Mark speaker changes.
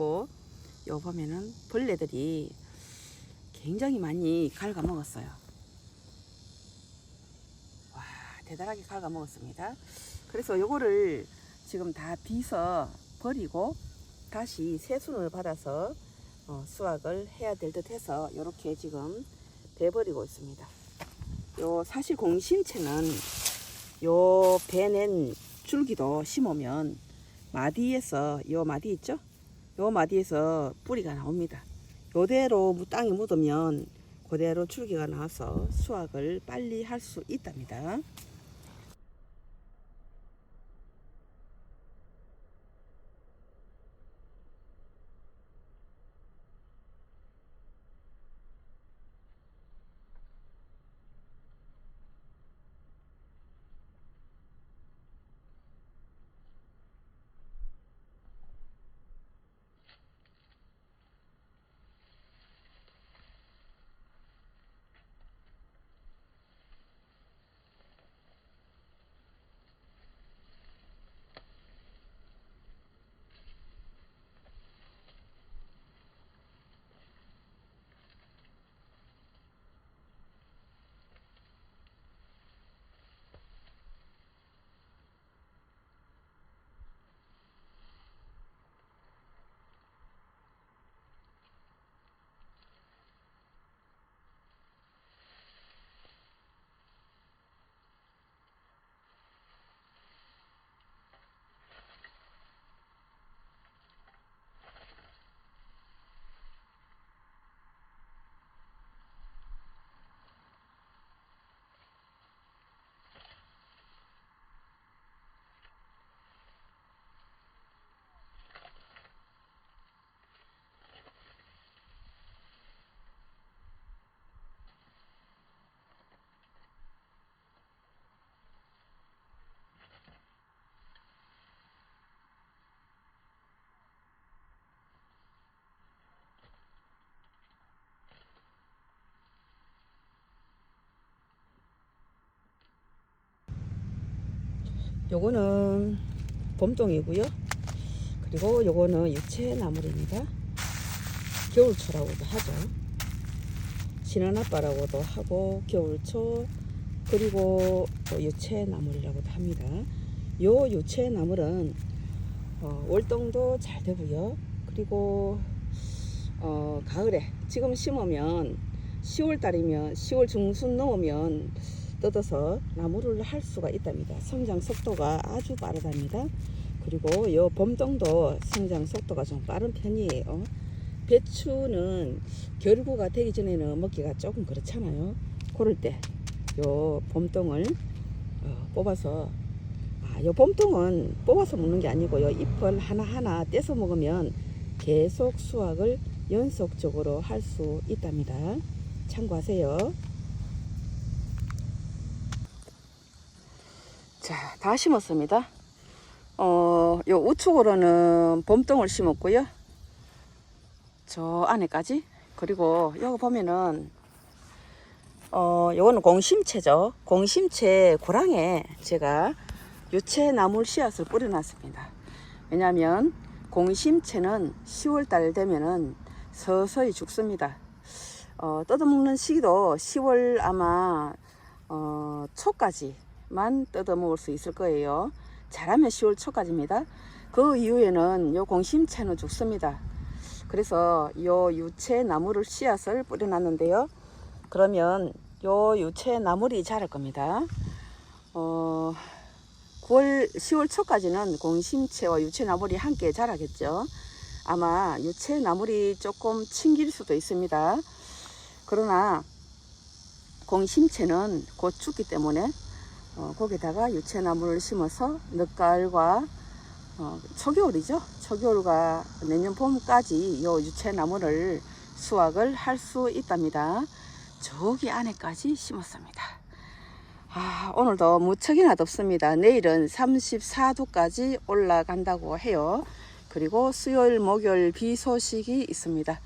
Speaker 1: 그리고 요 보면은 벌레들이 굉장히 많이 갉아 먹었어요. 와 대단하게 갉아 먹었습니다. 그래서 요거를 지금 다 비서 버리고 다시 새순을 받아서 어, 수확을 해야 될 듯 해서 이렇게 지금 베버리고 있습니다. 요 사실 공심채는 요 베낸 줄기도 심으면 마디에서 요 마디 있죠? 요 마디에서 뿌리가 나옵니다. 요대로 무- 땅에 묻으면 그대로 줄기가 나와서 수확을 빨리 할 수 있답니다. 요거는 봄동이고요. 그리고 요거는 유채나물입니다. 겨울초라고도 하죠. 신한아빠라고도 하고 겨울초 그리고 또 유채나물이라고도 합니다. 요 유채나물은 어, 월동도 잘 되고요. 그리고 어, 가을에 지금 심으면 10월 달이면 10월 중순 넘으면 뜯어서 나무를 할 수가 있답니다. 성장 속도가 아주 빠르답니다. 그리고 요 봄동도 성장 속도가 좀 빠른 편이에요. 배추는 결구가 되기 전에는 먹기가 조금 그렇잖아요. 그럴 때요 봄동을 어, 뽑아서 아, 요 봄동은 뽑아서 먹는 게 아니고 요 잎을 하나하나 떼서 먹으면 계속 수확을 연속적으로 할 수 있답니다. 참고하세요. 자, 다 심었습니다. 어, 요 우측으로는 봄동을 심었고요. 저 안에까지. 그리고 여기 보면은 어, 요거는 공심채죠. 공심채 고랑에 제가 유채 나물 씨앗을 뿌려놨습니다. 왜냐하면 공심채는 10월 달 되면은 서서히 죽습니다. 어, 뜯어먹는 시기도 10월 아마 어, 초까지 만 뜯어 먹을 수 있을 거예요. 잘하면 10월 초까지입니다. 그 이후에는 요 공심채는 죽습니다. 그래서 요 유채 나무를 씨앗을 뿌려놨는데요. 그러면 요 유채 나물이 자랄 겁니다. 어, 9월, 10월 초까지는 공심채와 유채 나물이 함께 자라겠죠. 아마 유채 나물이 조금 튕길 수도 있습니다. 그러나 공심채는 곧 죽기 때문에 어, 거기다가 유채나무를 심어서 늦가을과 어, 초겨울이죠. 초겨울과 내년 봄까지 요 유채나무를 수확을 할 수 있답니다. 저기 안에까지 심었습니다. 아, 오늘도 무척이나 덥습니다. 내일은 34도까지 올라간다고 해요. 그리고 수요일, 목요일 비 소식이 있습니다.